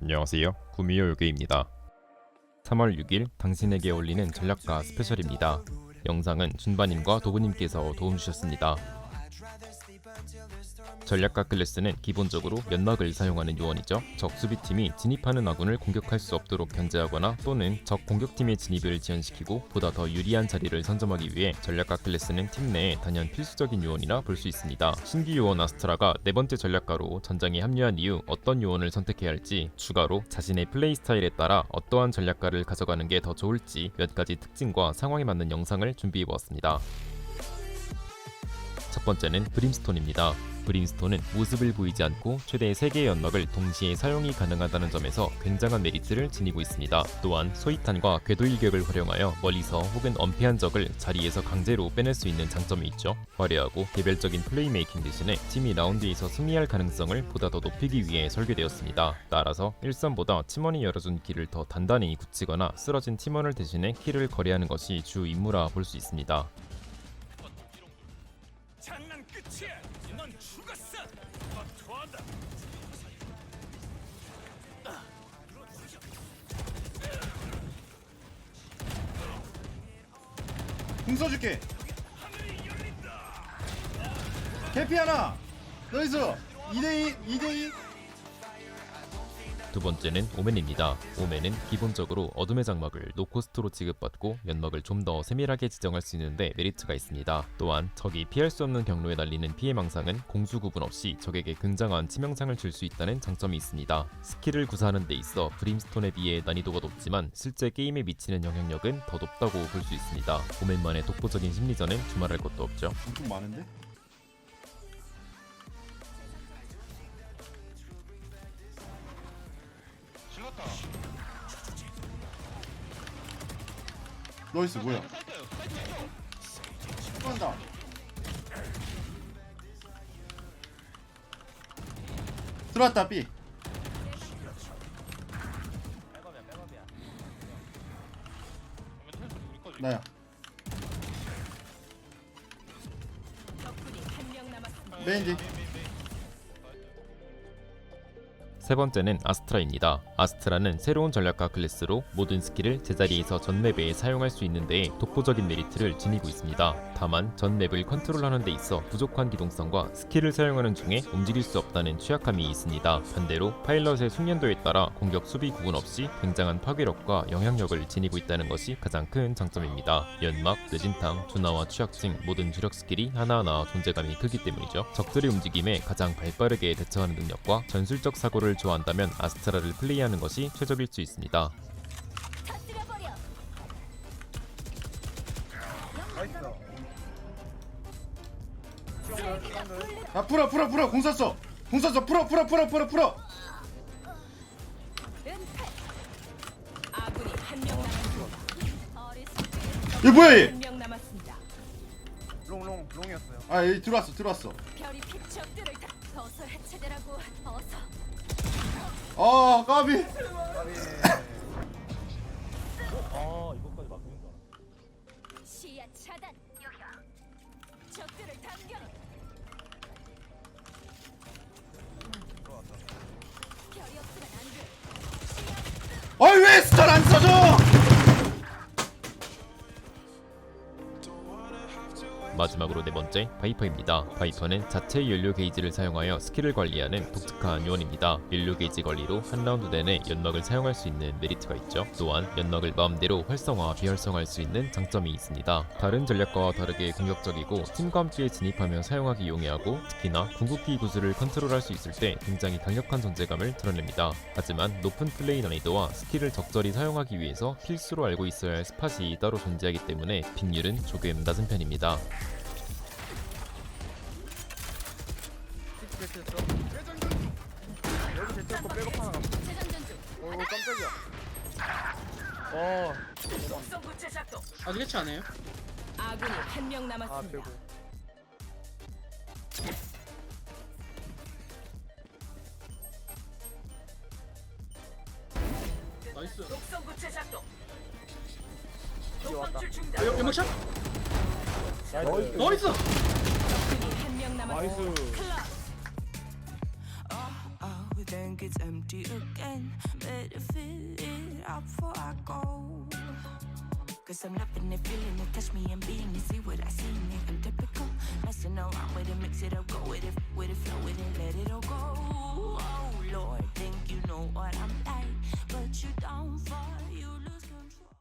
안녕하세요. 구미호 요괴입니다. 3월 6일 당신에게 올리는 전략가 스페셜입니다. 영상은 준바님과 도구님께서 도움 주셨습니다. 전략가 클래스는 기본적으로 연막을 사용하는 요원이죠. 적 수비팀이 진입하는 아군을 공격할 수 없도록 견제하거나 또는 적 공격팀의 진입을 지연시키고 보다 더 유리한 자리를 선점하기 위해 전략가 클래스는 팀 내에 단연 필수적인 요원이라 볼 수 있습니다. 신규 요원 아스트라가 네 번째 전략가로 전장에 합류한 이후 어떤 요원을 선택해야 할지 추가로 자신의 플레이 스타일에 따라 어떠한 전략가를 가져가는 게 더 좋을지 몇 가지 특징과 상황에 맞는 영상을 준비해 보았습니다. 첫 번째는 브림스톤입니다. 브림스톤은 모습을 보이지 않고 최대 3개의 연막을 동시에 사용이 가능하다는 점에서 굉장한 메리트를 지니고 있습니다. 또한 소이탄과 궤도 일격을 활용하여 멀리서 혹은 엄폐한 적을 자리에서 강제로 빼낼 수 있는 장점이 있죠. 화려하고 개별적인 플레이메이킹 대신에 팀이 라운드에서 승리할 가능성을 보다 더 높이기 위해 설계되었습니다. 따라서 1선보다 팀원이 열어준 길을 더 단단히 굳히거나 쓰러진 팀원을 대신해 킬을 거래하는 것이 주 임무라 볼 수 있습니다. 장난 끝이야. 넌 죽었어. 더 토한다. 궁 써줄게 개피 하나 나이스 2대2 2대2 두 번째는 오멘입니다. 오멘은 기본적으로 어둠의 장막을 노코스트로 지급받고 연막을 좀 더 세밀하게 지정할 수 있는데 메리트가 있습니다. 또한 적이 피할 수 없는 경로에 날리는 피해 망상은 공수 구분 없이 적에게 굉장한 치명상을 줄 수 있다는 장점이 있습니다. 스킬을 구사하는 데 있어 브림스톤에 비해 난이도가 높지만 실제 게임에 미치는 영향력은 더 높다고 볼 수 있습니다. 오멘만의 독보적인 심리전은 두말할 것도 없죠. 엄청 많은데? 나이스 뭐야 한다 들어왔다 B. 나야 적군이 한명 남았습니다. 메인지 세 번째는 아스트라입니다. 아스트라는 새로운 전략가 클래스로 모든 스킬을 제자리에서 전 맵에 사용할 수 있는데 독보적인 메리트를 지니고 있습니다. 다만 전 맵을 컨트롤하는 데 있어 부족한 기동성과 스킬을 사용하는 중에 움직일 수 없다는 취약함이 있습니다. 반대로 파일럿의 숙련도에 따라 공격 수비 구분 없이 굉장한 파괴력과 영향력을 지니고 있다는 것이 가장 큰 장점입니다. 연막, 느진탕, 준하와 취약증 모든 주력 스킬이 하나하나 존재감이 크기 때문이죠. 적들의 움직임에 가장 발빠르게 대처하는 능력과 전술적 사고를 좋아한다면 아스트라를 플레이하는 것이 최적일 수 있습니다. 아 풀어 풀어 풀어 공 쐈어 공 쐈어 풀어 풀어 풀어 풀어 풀어 얘 뭐야 얘 한명 남았습니다. 롱롱 롱이었어요. 아, 여기 들어왔어, 들어왔어. 별이 피 적들을 다 어서 해체되라고 어서. 아, 까비. 아 이거까지 막는 거. 시야 차단. 여기야. 적들을 당겨라. 별이 없으면 안 돼. 아이, 왜 스턴 안 써줘? 마지막으로 네 번째 바이퍼입니다. 바이퍼는 자체 연료 게이지를 사용하여 스킬을 관리하는 독특한 요원입니다. 연료 게이지 관리로 한 라운드 내내 연막을 사용할 수 있는 메리트가 있죠. 또한 연막을 마음대로 활성화, 비활성화할 수 있는 장점이 있습니다. 다른 전략과와 다르게 공격적이고 팀과 함께 진입하며 사용하기 용이하고 특히나 궁극기 구슬을 컨트롤할 수 있을 때 굉장히 강력한 존재감을 드러냅니다. 하지만 높은 플레이 난이도와 스킬을 적절히 사용하기 위해서 필수로 알고 있어야 할 스팟이 따로 존재하기 때문에 빅률은 조금 낮은 편입니다. 됐어. 여기 제트고 백업 하나 남았어. 재장전 중. 오 깜짝이야. 어. 속성 구체 작동. 아직 해치 안 해요? 아군이 한명아 남았습니다. 배고. 나이스 작동. 왔다. 아, 연- 연막샷? 나이스. 나이스 적군이 한 명 남았습니다. 나이스. 클럽. think it's empty again. Better fill it up before I go. Cause I'm loving it, feeling it, touch me and being it. See what I see in it, I'm typical. Messing around with it, mix it up, go with it, with it, flow with it, let it all go. Oh Lord, think you know what I'm like, but you don't fall.